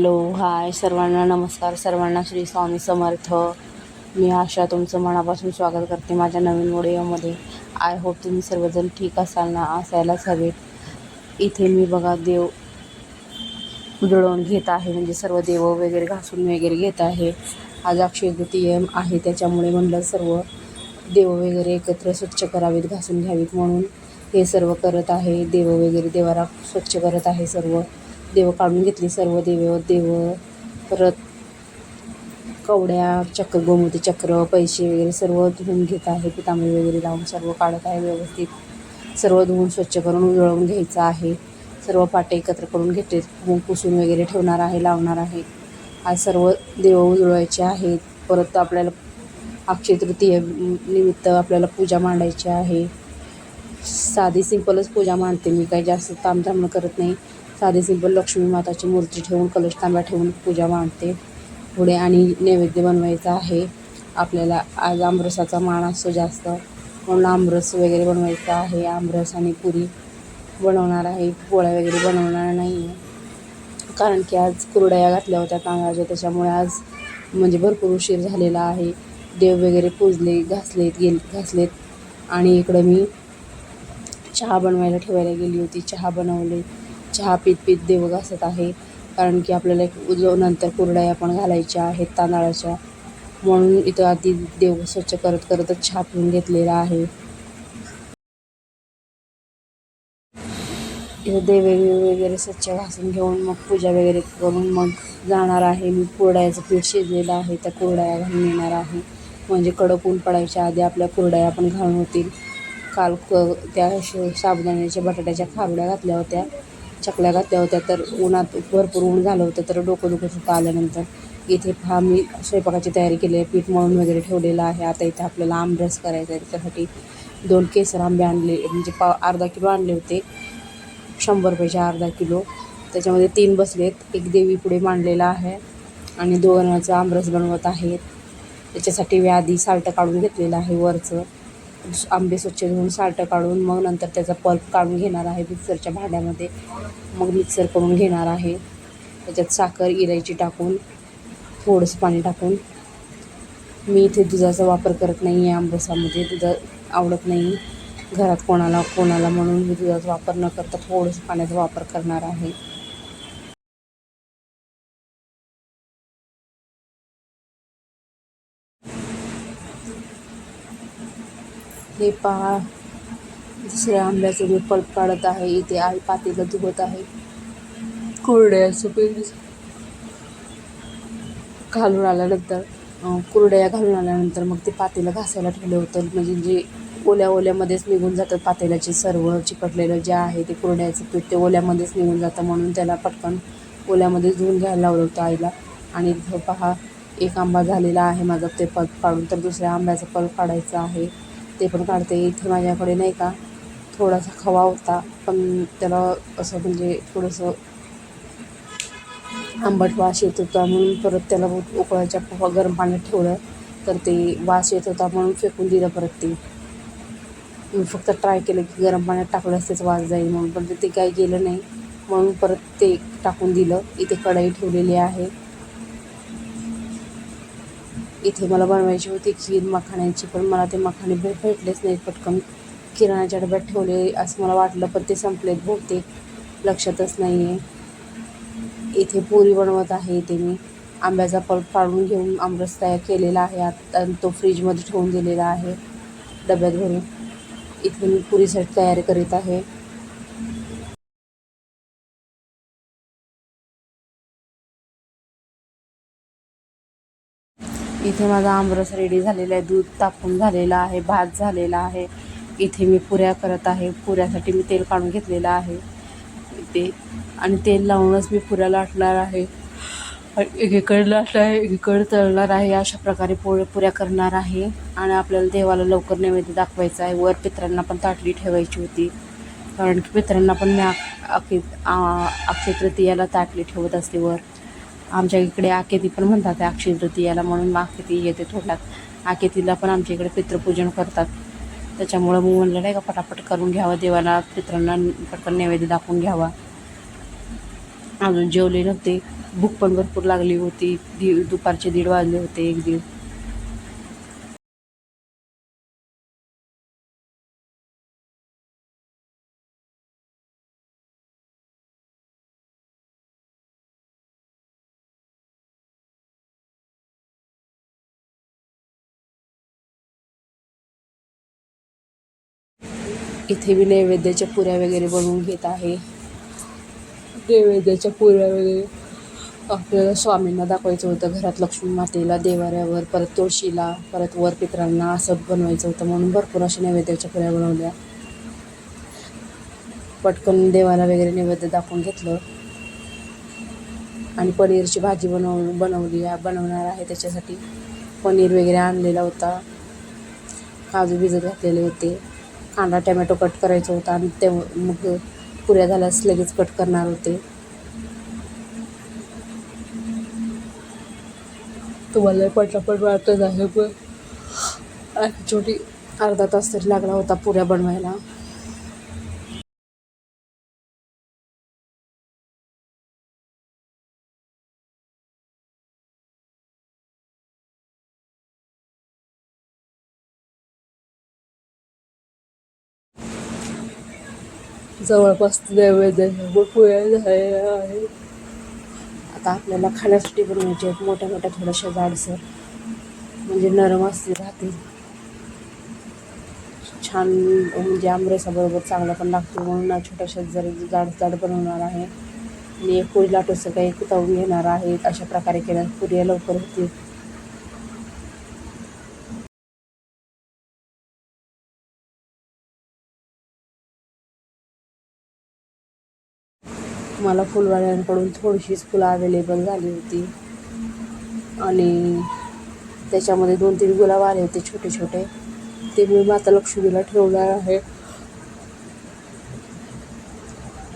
Hello hi. सर्वांना नमस्कार. सर्वांना श्री स्वामी समर्थ. मी आशा तुमचं मनापासून स्वागत करते माझ्या नवीन व्हिडिओमध्ये. आय होप तुम्ही सर्वजण ठीक असाल ना? असायलाच हवेत. इथे मी बघा देव उजळवून घेत आहे. म्हणजे सर्व देव वगैरे घासून वगैरे घेत आहे. आज अक्षय तृतीय आहे. त्याच्यामुळे म्हणलं सर्व देव वगैरे एकत्र स्वच्छ करावेत घासून घ्यावीत म्हणून हे सर्व करत आहे. देव वगैरे देवाला स्वच्छ करत आहे सर्व. देवं काढून घेतली सर्व देव देव परत कवड्या चक्र गोमती चक्र पैसे वगैरे सर्व धुवून घेत आहे पितांबरी वगैरे लावून सर्व काढत आहे व्यवस्थित. सर्व धुवून स्वच्छ करून उजळवून घ्यायचं आहे. सर्व पाटे एकत्र करून घेते पुसून वगैरे ठेवणार आहे लावणार आहे. आज सर्व देव उजळवायचे आहेत. परत आपल्याला अक्षय तृतीय निमित्त आपल्याला पूजा मांडायची आहे. साधी सिंपलच पूजा मांडते मी काही जास्त तामझाम करत नाही. साधी सिंपल लक्ष्मी माताची मूर्ती ठेवून कलश तांब्या ठेवून पूजा मांडते. पुढे आणि नैवेद्य बनवायचा आहे. आपल्याला आज आमरसाचा मान असतो जास्त. म्हणून आमरस वगैरे बनवायचा आहे. आमरस आणि पुरी बनवणार आहे. पोळ्या वगैरे बनवणार नाही आहे कारण की आज कुरडया घातल्या होत्या तांदळाच्या. त्याच्यामुळे आज म्हणजे भरपूर उशीर झालेला आहे. देव वगैरे पूजले घासलेत गेल घासलेत. आणि इकडं मी चहा बनवायला ठेवायला गेली होती. चहा बनवले. चहा पीत पीत देव घासत आहे. कारण की आपल्याला एक उजव नंतर कुरड्या पण घालायच्या आहेत तांदळाच्या. म्हणून इथं आधी देव स्वच्छ करत करतच चहा पिऊन घेतलेला आहे. इथं देव वगैरे स्वच्छ घासून घेऊन मग पूजा वगैरे करून मग जाणार आहे. मी कुरड्याचं पीठ शिजलेलं आहे त्या कुरडया घालून येणार आहे. म्हणजे कडक ऊन पडायच्या आधी आपल्या कुरड्या पण घालून होतील. काल क त्या साबुदाण्याच्या बटाट्याच्या खारड्या घातल्या होत्या. चकल्या घातल्या होत्या तर उन्हात भरपूर ऊन झालं होतं तर डोकं दुखत होतं आल्यानंतर. इथे हा मी स्वयंपाकाची तयारी केली आहे पीठ मळून वगैरे ठेवलेलं आहे. आता इथे आपल्याला आमरस करायचा आहे त्याच्यासाठी दोन केसर आंबे आणले म्हणजे पाव अर्धा किलो आणले होते. शंभर रुपयाचे अर्धा किलो. त्याच्यामध्ये तीन बसलेत एक देवी पुढे मांडलेला आहे आणि दोघांचं आमरस बनवत आहेत. त्याच्यासाठी व्याधी आधी साल्टं काढून घेतलेलं आहे वरचं. आंबे स्वच्छ धुवून साल्टं काढून मग नंतर त्याचा पल्प काढून घेणार आहे मिक्सरच्या भांड्यामध्ये. मग मिक्सर करून घेणार आहे. त्याच्यात साखर इलायची टाकून थोडंसं पाणी टाकून. मी इथे दुधाचा वापर करत नाही आहे आंबरसामध्ये दुधा आवडत नाही. घरात कोणाला कोणाला म्हणून मी दुधाचा वापर न करता थोडंसं पाण्याचा वापर करणार आहे. हे पहा. दुसऱ्या आंब्याचं मी पल्प काढत आहे. इथे आई पातेलं धुवत आहे. कुरड्याचं पीठ घालून आल्यानंतर कुरड्या घालून आल्यानंतर मग ते पातेलं घासायला ठेवलं होतं. म्हणजे जे ओल्या ओल्यामध्येच निघून जातं पातेल्याचे सर्व चिकटलेलं जे आहे ते कुरड्याचं पीठ ते ओल्यामध्येच निघून जातं म्हणून त्याला पटकन ओल्यामध्ये धुवून घ्यायला लावलं होतं आईला. आणि पहा एक आंबा झालेला आहे माझा. ते पल्प काढून तर दुसऱ्या आंब्याचं पल्प काढायचं आहे. ते पण काढते. इथे माझ्याकडे नाही का थोडासा खवा होता. पण त्याला असं म्हणजे थोडंसं आंबट वास येत होता म्हणून परत त्याला उकळायच्या गरम पाण्यात ठेवलं. तर ते वास येत होता म्हणून फेकून दिलं परत ते. मी फक्त ट्राय केलं की गरम पाण्यात टाकलंच असतेच वास जाईल म्हणून. पण ते काही गेलं नाही. म्हणून परत ते टाकून दिलं. इथे कढई ठेवलेली आहे. इथे मला बनवायची होती खीर मखाण्याची पण मला ते मखाणे भेट भेटलेच नाहीत. पटकन किराणाच्या डब्यात ठेवले असं मला वाटलं पण ते संपलेत बहुतेक. लक्षातच नाही आहे इथे पुरी बनवत आहे इथे मी. आंब्याचा पल्प काढून घेऊन आमरस तयार केलेला आहे. आता तो फ्रीजमध्ये ठेवून दिलेला आहे डब्यात भरून. इथे मी पुरीसाठी तयारी करीत आहे. इथे माझा आमरस रेडी झालेला आहे दूध तापून झालेला आहे भात झालेला आहे. इथे मी पुऱ्या करत आहे पुऱ्यासाठी मी तेल काढून घेतलेलं आहे. ते आणि तेल लावूनच मी पुऱ्या लाटणार आहे. एकीकडे लाटणार आहे एकीकडे तळणार आहे अशा प्रकारे पोळ पुऱ्या करणार आहे. आणि आपल्याला देवाला लवकर नैवेद्य दाखवायचं आहे. वर पित्रांना पण ताटली ठेवायची होती. कारण की पित्रांना पण मी अक्षय अक्षय तृतीयाला ताटली ठेवत असते वर. आमच्या इकडे आकेती पण म्हणतात त्या अक्षय तृतीयाला म्हणून आकेती येते थोड्यात आकेतीला पण आमच्या इकडे पितृपूजन करतात. त्याच्यामुळं मग म्हणलं नाही का पटापट करून घ्यावं देवाला पित्रांना पटकन नैवेद्य दाखवून घ्यावा. अजून जेवले नव्हते. भूक पण भरपूर लागली होती. दीड दुपारचे दीड वाजले होते एक दीड. इथे मी नैवेद्याच्या पुऱ्या वगैरे बनवून घेत आहे. नैवेद्याच्या पुऱ्या वगैरे आपल्याला स्वामींना दाखवायचं होतं. घरात लक्ष्मी मातेला देवाऱ्यावर परत तुळशीला परत वर पित्रांना असं बनवायचं होतं म्हणून भरपूर अशा नैवेद्याच्या पुऱ्या बनवल्या. पटकन देवाला वगैरे नैवेद्य दाखवून घेतलं. आणि पनीरची भाजी बनव बनवली बनवणार आहे त्याच्यासाठी. पनीर वगैरे आणलेला होता. काजू भिजत घातलेले होते. कांदा टमॅटो कट करायचा होता आणि ते मग पुऱ्या झाल्यास लगेच कट करणार होते. तुम्हाला पटापट वाटत आहे पण छोटी. अर्धा तास तरी लागला होता पुऱ्या बनवायला. जवळपास नैवेद्य पुऱ्या झालेल्या आहे आता आपल्याला खाण्यासाठी बनवायचे आहेत मोठ्या मोठ्या थोड्याशा जाडसर. म्हणजे नरम असते राहतील. छान म्हणजे आमरसाबरोबर चांगला पण लागतो म्हणून छोट्याशा जर जाड जाड बनवणार आहे. आणि एक पोळी लाटोसं काही कुतावून घेणार आहे अशा प्रकारे केल्यास पुऱ्या लवकर होतील. मला फुलवाल्यांकडून थोडीशीच फुलं अवेलेबल झाली होती. आणि त्याच्यामध्ये दोन तीन गुलाब आले होते छोटे छोटे. ते मी माता लक्ष्मीला ठेवणार आहे.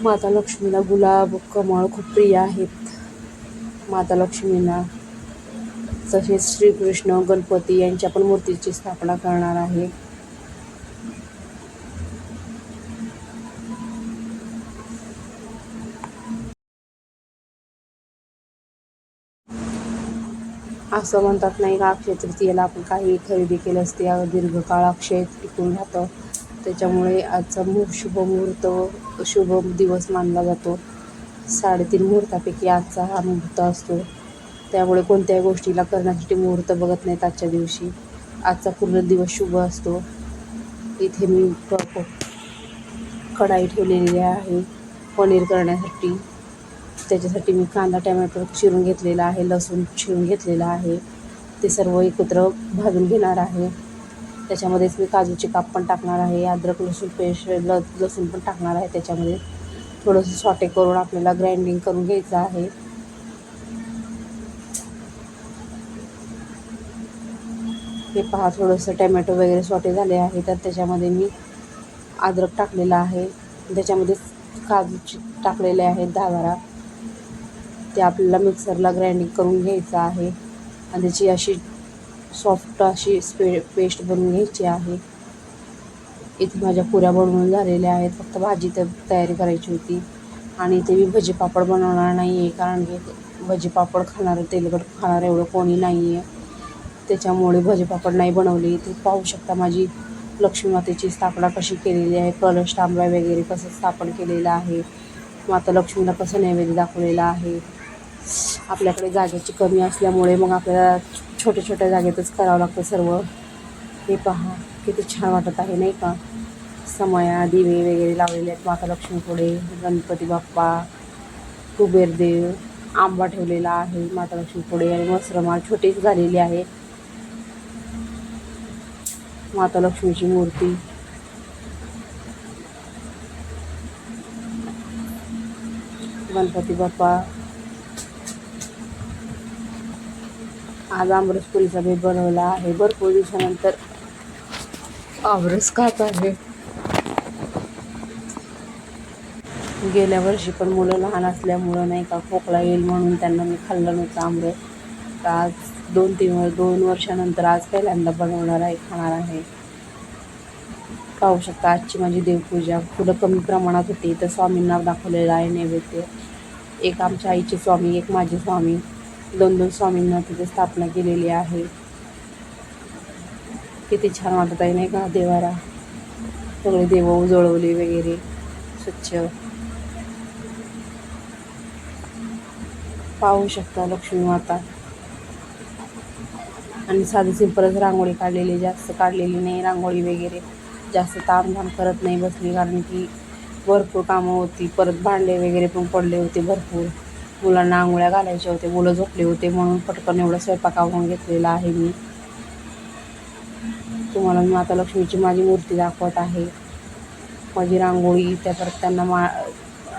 माता लक्ष्मीला गुलाब कमळ खूप प्रिय आहेत. माता लक्ष्मींना तसेच श्रीकृष्ण गणपती यांच्या पण मूर्तीची स्थापना करणार आहे. असं म्हणतात नाही का अक्षय तृतीयेला आपण काही खरेदी केलं असते दीर्घकाळ अक्षय टिकून राहतं. त्याच्यामुळे आजचा मु शुभ मुहूर्त शुभ दिवस मानला जातो. साडेतीन मुहूर्तापैकी आजचा हा मुहूर्त असतो. त्यामुळे कोणत्याही गोष्टीला करण्यासाठी मुहूर्त बघत नाहीत आजच्या दिवशी. आजचा पूर्ण दिवस शुभ असतो. इथे मी कढाई ठेवलेली आहे. पनीर करण्यासाठी. त्याच्यासाठी मी कांदा टमॅटो चिरून घेतलेला आहे लसूण चिरून घेतलेला आहे. ते सर्व एकत्र भाजून घेणार आहे. त्याच्यामध्येच मी काजूचे काप पण टाकणार आहे अद्रक लसूण पेस्ट ल लसूण पण टाकणार आहे त्याच्यामध्ये. थोडंसं सॉटे करून आपल्याला ग्राइंडिंग करून घ्यायचं आहे. हे पहा थोडंसं टमॅटो वगैरे सॉटे झाले आहे तर त्याच्यामध्ये मी अद्रक टाकलेलं आहे. त्याच्यामध्ये काजूची टाकलेले आहेत दहा बारा. ते आपल्याला मिक्सरला ग्राइंडिंग करून घ्यायचं आहे. आणि त्याची अशी सॉफ्ट अशी स्पे पेस्ट बनवून घ्यायची आहे. इथे माझ्या पुऱ्या बनवून झालेल्या आहेत. फक्त भाजी तर तयारी करायची होती. आणि इथे मी भजी पापड बनवणार नाही आहे कारण की भजी पापड खाणारं तेलकट खाणारं एवढं कोणी नाही आहे त्याच्यामुळे भजी पापड नाही बनवले. ते पाहू शकता माझी लक्ष्मी मातेची स्थापना कशी केलेली आहे. कलश तांबा वगैरे कसं स्थापन केलेलं आहे. माता लक्ष्मीला कसं नैवेद्य दाखवलेलं आहे. आपल्याकडे जागेची कमी असल्यामुळे मग आपल्याला छोट्या छोट्या जागेतच करावं लागतं सर्व. हे पहा किती छान वाटत आहे नाही का? समया दिवे वगैरे लावलेले आहेत माता लक्ष्मी पुढे गणपती बाप्पा कुबेरदेव आंबा ठेवलेला आहे माता लक्ष्मी पुढे आणि वस्त्रमाळ छोटीच झालेली आहे. माता लक्ष्मीची मूर्ती. गणपती बाप्पा आज आमरस पुरीचा बेत बनवला आहे. भरपूर दिवसानंतर आमरस खात आहे. गेल्या वर्षी पण मुलं लहान असल्यामुळं नाही का खोकला येईल म्हणून त्यांना मी खाल्लं नव्हतं आमरस. तर आज दोन तीन वर दोन वर्षानंतर आज पहिल्यांदा बनवणार आहे खाणार आहे. पाहू शकता आजची माझी देवपूजा. फुलं कमी प्रमाणात होती तर स्वामींना दाखवलेलं आहे नैवेद्य. एक आमच्या आईचे स्वामी एक माझे स्वामी. दोन दोन स्वामींना तिथे स्थापना केलेली आहे. किती छान वाटत आहे नाही का देवारा सगळे देव उजळवले वगैरे स्वच्छ. पाहू शकता लक्ष्मी माता. आणि साधी सिंपलच रांगोळी काढलेली जास्त काढलेली नाही रांगोळी वगैरे. जास्त तामझाम करत नाही बसली कारण की भरपूर कामं होती परत भांडे वगैरे पण पडले होते भरपूर. मुलांना आंघोळ्या घालायच्या होते मुलं झोपले होते म्हणून पटकन एवढा स्वयंपाक आवरून घेतलेला आहे मी. तुम्हाला मी माता लक्ष्मीची माझी मूर्ती दाखवत आहे. माझी रांगोळी त्या परत त्यांना मा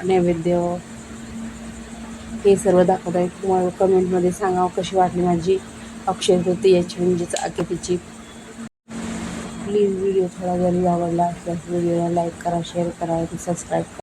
नैवेद्य. हे सर्व दाखवत आहे तुम्हाला कमेंटमध्ये सांगावं कशी वाटली माझी अक्षय तृतीयाची म्हणजेच अकेतीची प्लीज व्हिडिओ थोडा जरी आवडला असल्यास व्हिडिओला लाईक करा शेअर करा आणि सबस्क्राईब करा.